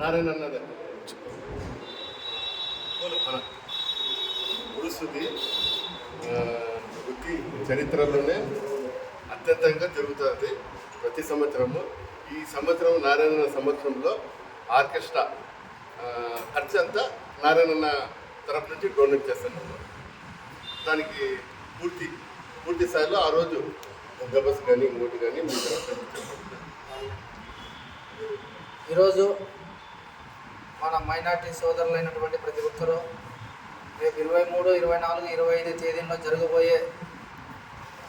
నారాయణ అన్నది మన వృత్తి చరిత్రలోనే అత్యంతంగా జరుగుతుంది ప్రతి సంవత్సరము. ఈ సంవత్సరం నారాయణ సంవత్సరంలో ఆర్కెస్ట్రా ఖర్చు అంతా నారాయణ తరపు నుంచి డొనేట్ చేస్తాను దానికి పూర్తి పూర్తి స్థాయిలో ఆ రోజు గబస్ కానీ ఇంకోటి కానీ ఈరోజు మన మైనార్టీ సోదరులైనటువంటి ప్రతి ఒక్కరూ రేపు ఇరవై మూడు ఇరవై నాలుగు ఇరవై ఐదు తేదీల్లో జరగబోయే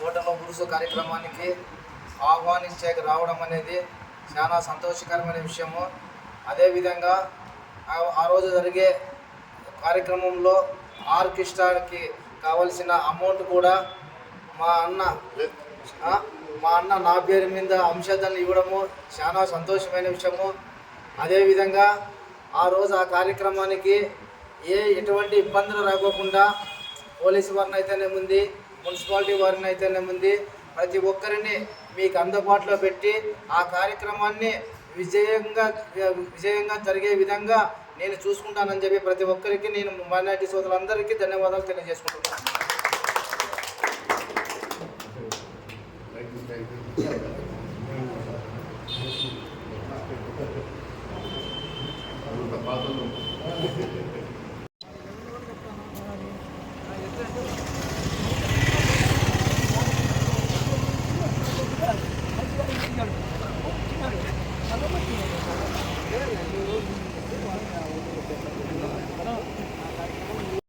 ఓటర్ల గురుసు కార్యక్రమానికి ఆహ్వానించే రావడం అనేది చాలా సంతోషకరమైన విషయము. అదేవిధంగా ఆ రోజు జరిగే కార్యక్రమంలో ఆర్కెస్ట్రాకి కావలసిన అమౌంట్ కూడా మా అన్న మా అన్న నా పేరు మీద అంశాలను ఇవ్వడము చాలా సంతోషమైన విషయము. అదేవిధంగా ఆ రోజు ఆ కార్యక్రమానికి ఏ ఎటువంటి ఇబ్బందులు రాకోకుండా పోలీసు వారిని అయితేనేముంది మున్సిపాలిటీ వారిని అయితేనేముంది ప్రతి ఒక్కరిని మీకు అందుబాటులో పెట్టి ఆ కార్యక్రమాన్ని విజయంగా విజయంగా జరిగే విధంగా నేను చూసుకుంటానని చెప్పి ప్రతి ఒక్కరికి నేను మైనార్టీ సోదరులందరికీ ధన్యవాదాలు తెలియజేసుకుంటున్నాను